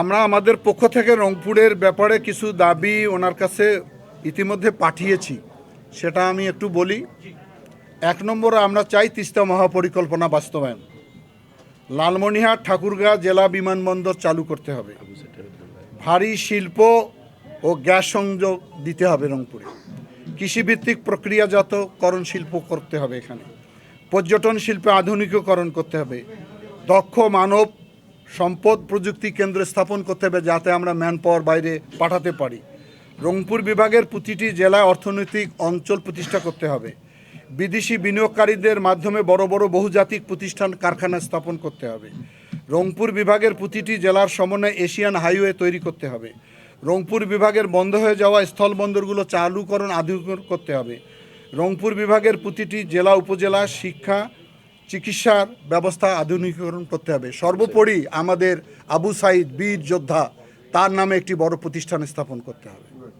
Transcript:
আমরা আমাদের পক্ষ থেকে রংপুরের ব্যাপারে কিছু দাবি ওনার কাছে ইতিমধ্যে পাঠিয়েছি। সেটা আমি একটু বলি। এক নম্বরে, আমরা চাই তিস্তা মহাপরিকল্পনা বাস্তবায়ন। লালমনিহাট, ঠাকুরগাঁ জেলা বিমানবন্দর চালু করতে হবে। ভারী শিল্প ও গ্যাস সংযোগ দিতে হবে রংপুরে। কৃষিভিত্তিক প্রক্রিয়াজাতকরণ শিল্প করতে হবে এখানে। পর্যটন শিল্পে আধুনিকীকরণ করতে হবে। দক্ষ মানব সম্পদ প্রযুক্তি কেন্দ্র স্থাপন করতে হবে যাতে আমরা ম্যান পাওয়ার বাইরে পাঠাতে পারি। রংপুর বিভাগের প্রতিটি জেলায় অর্থনৈতিক অঞ্চল প্রতিষ্ঠা করতে হবে। বিদেশি বিনিয়োগকারীদের মাধ্যমে বড় বড় বহুজাতিক প্রতিষ্ঠান কারখানা স্থাপন করতে হবে। রংপুর বিভাগের প্রতিটি জেলার সমন্বয়ে এশিয়ান হাইওয়ে তৈরি করতে হবে। রংপুর বিভাগের বন্ধ হয়ে যাওয়া স্থলবন্দরগুলো চালুকরণ আধুনিক করতে হবে। রংপুর বিভাগের প্রতিটি জেলা উপজেলা শিক্ষা চিকিৎসার ব্যবস্থা আধুনিকীকরণ করতে হবে। সর্বোপরি আমাদের আবু সাইদ বীর যোদ্ধা, তার নামে একটি বড় প্রতিষ্ঠান স্থাপন করতে হবে।